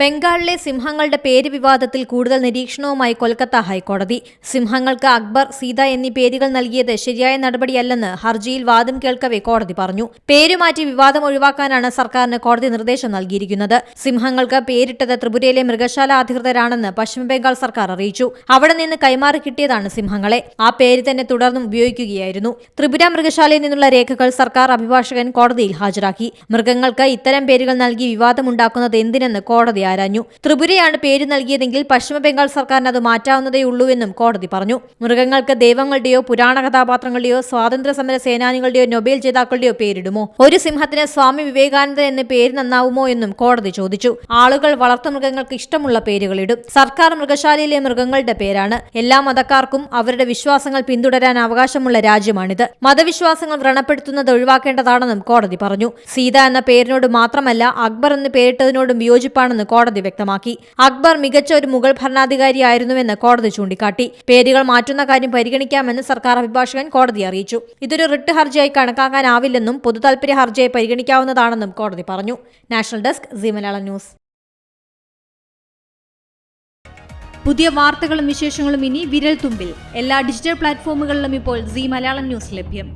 ബംഗാളിലെ സിംഹങ്ങളുടെ പേര് വിവാദത്തിൽ കൂടുതൽ നിരീക്ഷണവുമായി കൊൽക്കത്ത ഹൈക്കോടതി. സിംഹങ്ങൾക്ക് അക്ബർ സീത എന്നീ പേരുകൾ നൽകിയത് ശരിയായ നടപടിയല്ലെന്ന് ഹർജിയിൽ വാദം കേൾക്കവെ കോടതി പറഞ്ഞു. പേരുമാറ്റി വിവാദം ഒഴിവാക്കാനാണ് സർക്കാരിന് കോടതി നിർദ്ദേശം നൽകിയിരിക്കുന്നത്. സിംഹങ്ങൾക്ക് പേരിട്ടത് ത്രിപുരയിലെ മൃഗശാല അധികൃതരാണെന്ന് പശ്ചിമബംഗാൾ സർക്കാർ അറിയിച്ചു. അവിടെ നിന്ന് കൈമാറി കിട്ടിയതാണ് സിംഹങ്ങളെ. ആ പേര് തന്നെ തുടർന്നും ഉപയോഗിക്കുകയായിരുന്നു. ത്രിപുര മൃഗശാലയിൽ നിന്നുള്ള രേഖകൾ സർക്കാർ അഭിഭാഷകൻ കോടതിയിൽ ഹാജരാക്കി. മൃഗങ്ങൾക്ക് ഇത്തരം പേരുകൾ നൽകി വിവാദമുണ്ടാക്കുന്നത് എന്തിനെന്ന് കോടതി ആരാഞ്ഞു. ത്രിപുരയാണ് പേര് നൽകിയതെങ്കിൽ പശ്ചിമ ബംഗാൾ സർക്കാരിന് അത് മാറ്റാവുന്നതേയുള്ളൂവെന്നും കോടതി പറഞ്ഞു. മൃഗങ്ങൾക്ക് ദൈവങ്ങളുടെയോ പുരാണ കഥാപാത്രങ്ങളുടെയോ സ്വാതന്ത്ര്യ സമര സേനാനികളുടെയോ നൊബേൽ ജേതാക്കളുടെയോ പേരിടുമോ? ഒരു സിംഹത്തിന് സ്വാമി വിവേകാനന്ദൻ എന്ന് പേര് നന്നാവുമോ എന്നും കോടതി ചോദിച്ചു. ആളുകൾ വളർത്തു മൃഗങ്ങൾക്ക് ഇഷ്ടമുള്ള പേരുകളിടും സർക്കാർ മൃഗശാലയിലെ മൃഗങ്ങളുടെ പേരാണ്. എല്ലാ മതക്കാർക്കും അവരുടെ വിശ്വാസങ്ങൾ പിന്തുടരാൻ അവകാശമുള്ള രാജ്യമാണിത്. മതവിശ്വാസങ്ങൾ വ്രണപ്പെടുത്തുന്നത് ഒഴിവാക്കേണ്ടതാണെന്നും കോടതി പറഞ്ഞു. സീത എന്ന പേരിനോട് മാത്രമല്ല അക്ബർ എന്ന് പേരിട്ടതിനോടും വിയോജിപ്പാണെന്ന് കോടതി വ്യക്തമാക്കി. അക്ബർ മികച്ച ഒരു മുഗൾ ഭരണാധികാരിയായിരുന്നുവെന്ന് കോടതി ചൂണ്ടിക്കാട്ടി. പേരുകൾ മാറ്റുന്ന കാര്യം പരിഗണിക്കാമെന്ന് സർക്കാർ അഭിഭാഷകൻ കോടതി അറിയിച്ചു. ഇതൊരു റിട്ട് ഹർജിയായി കണക്കാക്കാനാവില്ലെന്നും പൊതുതാൽപര്യ ഹർജിയായി പരിഗണിക്കാവുന്നതാണെന്നും കോടതി പറഞ്ഞു. National desk Zee Malayalam news. പുതിയ വാർത്തകളും വിശേഷങ്ങളും ഇനി വിരൽ തുമ്പിൽ എല്ലാ ഡിജിറ്റൽ പ്ലാറ്റ്ഫോമുകളിലും ഇപ്പോൾ സി മലയാളം ന്യൂസ് ലഭ്യം.